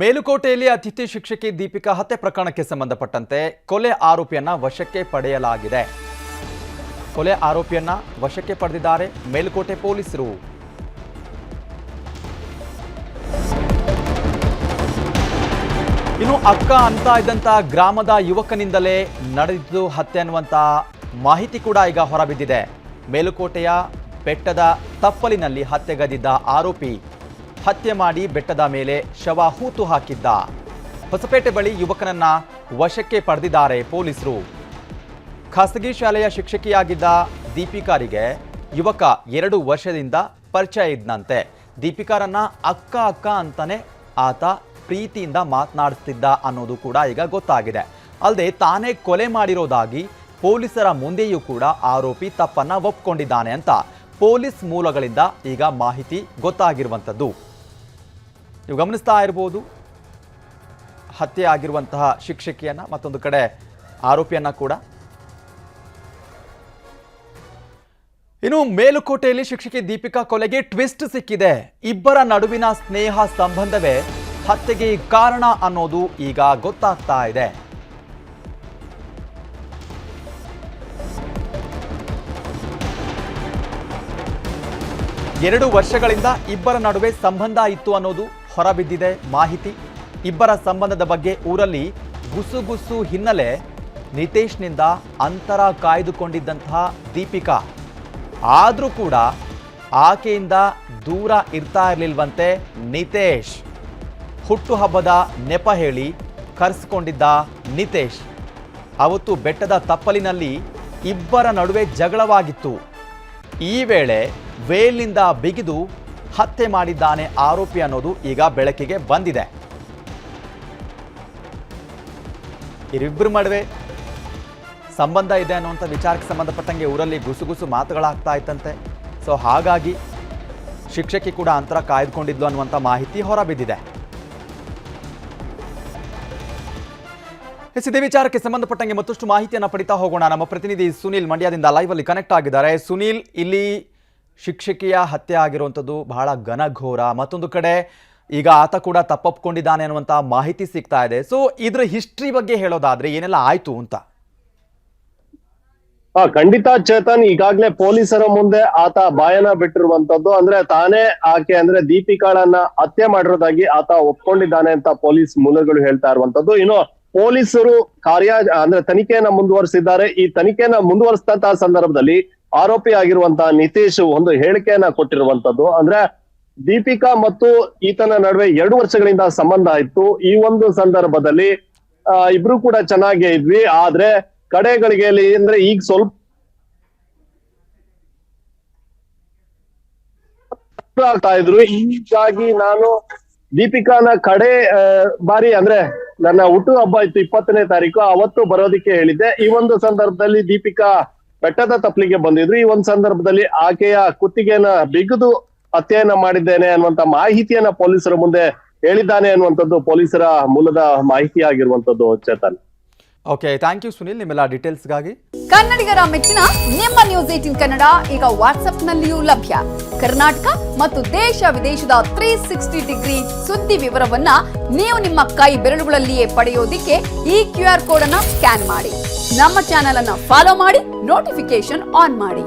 ಮೇಲುಕೋಟೆಯಲ್ಲಿ ಅತಿಥಿ ಶಿಕ್ಷಕಿ ದೀಪಿಕಾ ಹತ್ಯೆ ಪ್ರಕರಣಕ್ಕೆ ಸಂಬಂಧಪಟ್ಟಂತೆ ಕೊಲೆ ಆರೋಪಿಯನ್ನ ವಶಕ್ಕೆ ಪಡೆಯಲಾಗಿದೆ. ಕೊಲೆ ಆರೋಪಿಯನ್ನ ವಶಕ್ಕೆ ಪಡೆದಿದ್ದಾರೆ ಮೇಲುಕೋಟೆ ಪೊಲೀಸರು. ಇನ್ನು ಅಕ್ಕ ಅಂತ ಇದ್ದಂತ ಗ್ರಾಮದ ಯುವಕನಿಂದಲೇ ನಡೆದಿದ್ದು ಹತ್ಯೆ ಅನ್ನುವಂತ ಮಾಹಿತಿ ಕೂಡ ಈಗ ಹೊರಬಿದ್ದಿದೆ. ಮೇಲುಕೋಟೆಯ ಬೆಟ್ಟದ ತಪ್ಪಲಿನಲ್ಲಿ ಹತ್ಯೆಗದಿದ್ದ ಆರೋಪಿ. ಹತ್ಯೆ ಮಾಡಿ ಬೆಟ್ಟದ ಮೇಲೆ ಶವ ಹೂತು ಹಾಕಿದ್ದ. ಹೊಸಪೇಟೆ ಬಳಿ ಯುವಕನನ್ನ ವಶಕ್ಕೆ ಪಡೆದಿದ್ದಾರೆ ಪೊಲೀಸರು. ಖಾಸಗಿ ಶಾಲೆಯ ಶಿಕ್ಷಕಿಯಾಗಿದ್ದ ದೀಪಿಕಾರಿಗೆ ಯುವಕ ಎರಡು ವರ್ಷದಿಂದ ಪರಿಚಯ ಇದ್ದಂತೆ ದೀಪಿಕಾರನ್ನ ಅಕ್ಕ ಅಕ್ಕ ಅಂತಾನೆ ಆತ ಪ್ರೀತಿಯಿಂದ ಮಾತನಾಡಿಸ್ತಿದ್ದ ಅನ್ನೋದು ಕೂಡ ಈಗ ಗೊತ್ತಾಗಿದೆ. ಅಲ್ಲದೆ ತಾನೇ ಕೊಲೆ ಮಾಡಿರೋದಾಗಿ ಪೊಲೀಸರ ಮುಂದೆಯೂ ಕೂಡ ಆರೋಪಿ ತಪ್ಪನ್ನ ಒಪ್ಕೊಂಡಿದ್ದಾನೆ ಅಂತ ಪೊಲೀಸ್ ಮೂಲಗಳಿಂದ ಈಗ ಮಾಹಿತಿ ಗೊತ್ತಾಗಿರುವಂಥದ್ದು. ನೀವು ಗಮನಿಸ್ತಾ ಇರ್ಬೋದು. ಹತ್ಯೆ ಆಗಿರುವಂತಹ ಶಿಕ್ಷಕಿಯನ್ನ ಮತ್ತೊಂದು ಕಡೆ ಆರೋಪಿಯನ್ನ ಕೂಡ. ಇನ್ನು ಮೇಲುಕೋಟೆಯಲ್ಲಿ ಶಿಕ್ಷಕಿ ದೀಪಿಕಾ ಕೊಲೆಗೆ ಟ್ವಿಸ್ಟ್ ಸಿಕ್ಕಿದೆ. ಇಬ್ಬರ ನಡುವಿನ ಸ್ನೇಹ ಸಂಬಂಧವೇ ಹತ್ಯೆಗೆ ಕಾರಣ ಅನ್ನೋದು ಈಗ ಗೊತ್ತಾಗ್ತಾ ಇದೆ. ಎರಡು ವರ್ಷಗಳಿಂದ ಇಬ್ಬರ ನಡುವೆ ಸಂಬಂಧ ಇತ್ತು ಅನ್ನೋದು ಹೊರಬಿದ್ದಿದೆ ಮಾಹಿತಿ. ಇಬ್ಬರ ಸಂಬಂಧದ ಬಗ್ಗೆ ಊರಲ್ಲಿ ಗುಸುಗುಸು ಹಿನ್ನೆಲೆ ನಿತೇಶ್ನಿಂದ ಅಂತರ ಕಾಯ್ದುಕೊಂಡಿದ್ದಂತಹ ದೀಪಿಕಾ. ಆದರೂ ಕೂಡ ಆಕೆಯಿಂದ ದೂರ ಇರ್ತಾ ಇರಲಿಲ್ವಂತೆ ನಿತೇಶ್. ಹುಟ್ಟುಹಬ್ಬದ ನೆಪ ಹೇಳಿ ಕರೆಸಿಕೊಂಡಿದ್ದ ನಿತೇಶ್. ಅವತ್ತು ಬೆಟ್ಟದ ತಪ್ಪಲಿನಲ್ಲಿ ಇಬ್ಬರ ನಡುವೆ ಜಗಳವಾಗಿತ್ತು. ಈ ವೇಳೆ ವೇಲ್ನಿಂದ ಬಿಗಿದು ಹತ್ಯೆ ಮಾಡಿದ್ದಾನೆ ಆರೋಪಿ ಅನ್ನೋದು ಈಗ ಬೆಳಕಿಗೆ ಬಂದಿದೆ. ಇವರಿಬ್ಬರ ನಡುವೆ ಸಂಬಂಧ ಇದೆ ಅನ್ನುವಂಥ ವಿಚಾರಕ್ಕೆ ಸಂಬಂಧಪಟ್ಟಂಗೆ ಊರಲ್ಲಿ ಗುಸುಗುಸು ಮಾತುಗಳಾಗ್ತಾ ಇತ್ತಂತೆ. ಸೊ ಹಾಗಾಗಿ ಶಿಕ್ಷಕಿ ಕೂಡ ಅಂತರ ಕಾಯ್ದುಕೊಂಡಿದ್ಲು ಅನ್ನುವಂಥ ಮಾಹಿತಿ ಹೊರಬಿದ್ದಿದೆ. ಇದೇ ವಿಚಾರಕ್ಕೆ ಸಂಬಂಧಪಟ್ಟಂಗೆ ಮತ್ತಷ್ಟು ಮಾಹಿತಿಯನ್ನು ಪಡಿತಾ ಹೋಗೋಣ. ನಮ್ಮ ಪ್ರತಿನಿಧಿ ಸುನೀಲ್ ಮಂಡ್ಯದಿಂದ ಲೈವ್ ಅಲ್ಲಿ ಕನೆಕ್ಟ್ ಆಗಿದ್ದಾರೆ. ಸುನೀಲ್, ಇಲ್ಲಿ ಶಿಕ್ಷಕಿಯ ಹತ್ಯೆ ಆಗಿರುವಂಥದ್ದು ಬಹಳ ಘನಘೋರ. ಮತ್ತೊಂದು ಕಡೆ ಈಗ ಆತ ಕೂಡ ತಪ್ಪೊಪ್ಕೊಂಡಿದ್ದಾನೆ ಅನ್ನುವಂಥ ಮಾಹಿತಿ ಸಿಗ್ತಾ ಇದೆ. ಸೊ ಇದ್ರ ಹಿಸ್ಟ್ರಿ ಬಗ್ಗೆ ಹೇಳೋದಾದ್ರೆ ಏನೆಲ್ಲ ಆಯ್ತು ಅಂತ? ಹಾ, ಖಂಡಿತ ಚೇತನ್, ಈಗಾಗ್ಲೇ ಪೊಲೀಸರ ಮುಂದೆ ಆತ ಬಾಯನ ಬಿಟ್ಟಿರುವಂತದ್ದು ಅಂದ್ರೆ ತಾನೇ ಆಕೆ ಅಂದ್ರೆ ದೀಪಿಕಾಳನ್ನ ಹತ್ಯೆ ಮಾಡಿರೋದಾಗಿ ಆತ ಒಪ್ಕೊಂಡಿದ್ದಾನೆ ಅಂತ ಪೊಲೀಸ್ ಮೂಲಗಳು ಹೇಳ್ತಾ ಇರುವಂತದ್ದು ಇನ್ನು ಪೊಲೀಸರು ಕಾರ್ಯ, ಅಂದ್ರೆ ತನಿಖೆಯನ್ನ ಮುಂದುವರಿಸಿದ್ದಾರೆ. ಈ ತನಿಖೆಯನ್ನ ಮುಂದುವರಿಸಿದಂತಹ ಸಂದರ್ಭದಲ್ಲಿ ಆರೋಪಿ ಆಗಿರುವಂತಹ ನಿತೀಶ್ ಒಂದು ಹೇಳಿಕೆಯನ್ನ ಕೊಟ್ಟಿರುವಂತದ್ದು. ಅಂದ್ರೆ ದೀಪಿಕಾ ಮತ್ತು ಈತನ ನಡುವೆ ಎರಡು ವರ್ಷಗಳಿಂದ ಸಂಬಂಧ ಇತ್ತು. ಈ ಒಂದು ಸಂದರ್ಭದಲ್ಲಿ ಆ, ಇಬ್ರು ಕೂಡ ಚೆನ್ನಾಗೇ ಇದ್ವಿ. ಆದ್ರೆ ಕಡೆಗಳಿಗೆಯಲ್ಲಿ ಅಂದ್ರೆ ಈಗ ಸ್ವಲ್ಪ ಆಗ್ತಾ ಇದ್ರು. ಹೀಗಾಗಿ ನಾನು ದೀಪಿಕಾನ ಕಡೆ ಬಾರಿ ಅಂದ್ರೆ ನನ್ನ ಹುಟ್ಟು ಹಬ್ಬ ಇತ್ತು ಇಪ್ಪತ್ತನೇ ತಾರೀಕು. ಅವತ್ತು ಬರೋದಿಕ್ಕೆ ಹೇಳಿದ್ದೆ. ಈ ಒಂದು ಸಂದರ್ಭದಲ್ಲಿ ದೀಪಿಕಾ ಬೆಟ್ಟದ ತಪ್ಪಲಿಗೆ ಬಂದಿದ್ರು. ಈ ಒಂದು ಸಂದರ್ಭದಲ್ಲಿ ಆಕೆಯ ಕುತ್ತಿಗೆಯನ್ನ ಬಿಗಿದು ಹತ್ಯೆಯನ್ನ ಮಾಡಿದ್ದೇನೆ ಅನ್ನುವಂತ ಮಾಹಿತಿಯನ್ನ ಪೊಲೀಸರ ಮುಂದೆ ಹೇಳಿದ್ದಾನೆ ಅನ್ನುವಂಥದ್ದು ಪೊಲೀಸರ ಮೂಲದ ಮಾಹಿತಿ ಆಗಿರುವಂತದ್ದು Chetan. Okay thank you Sunil ನಿಮ್ಮೆಲ್ಲ ಡೀಟೇಲ್ಸ್ಗಾಗಿ ಕನ್ನಡಿಗರ ಮೆಚ್ಚಿನ ನಿಮ್ಮ ನ್ಯೂಸ್ ಏಟಿನ್ ಕನ್ನಡ ಈಗ ವಾಟ್ಸ್ಆಪ್ನಲ್ಲಿಯೂ ಲಭ್ಯ. ಕರ್ನಾಟಕ ಮತ್ತು ದೇಶ ವಿದೇಶದ ತ್ರೀ ಸಿಕ್ಸ್ಟಿ ಡಿಗ್ರಿ ಸುದ್ದಿ ವಿವರವನ್ನ ನೀವು ನಿಮ್ಮ ಕೈ ಬೆರಳುಗಳಲ್ಲಿಯೇ ಪಡೆಯೋದಿಕ್ಕೆ ಈ ಕ್ಯೂ ಆರ್ ಕೋಡ್ ಅನ್ನ ಸ್ಕ್ಯಾನ್ ಮಾಡಿ. ನಮ್ಮ ಚಾನೆಲ್ ಅನ್ನ ಫಾಲೋ ಮಾಡಿ ನೋಟಿಫಿಕೇಶನ್ ಆನ್ ಮಾಡಿ.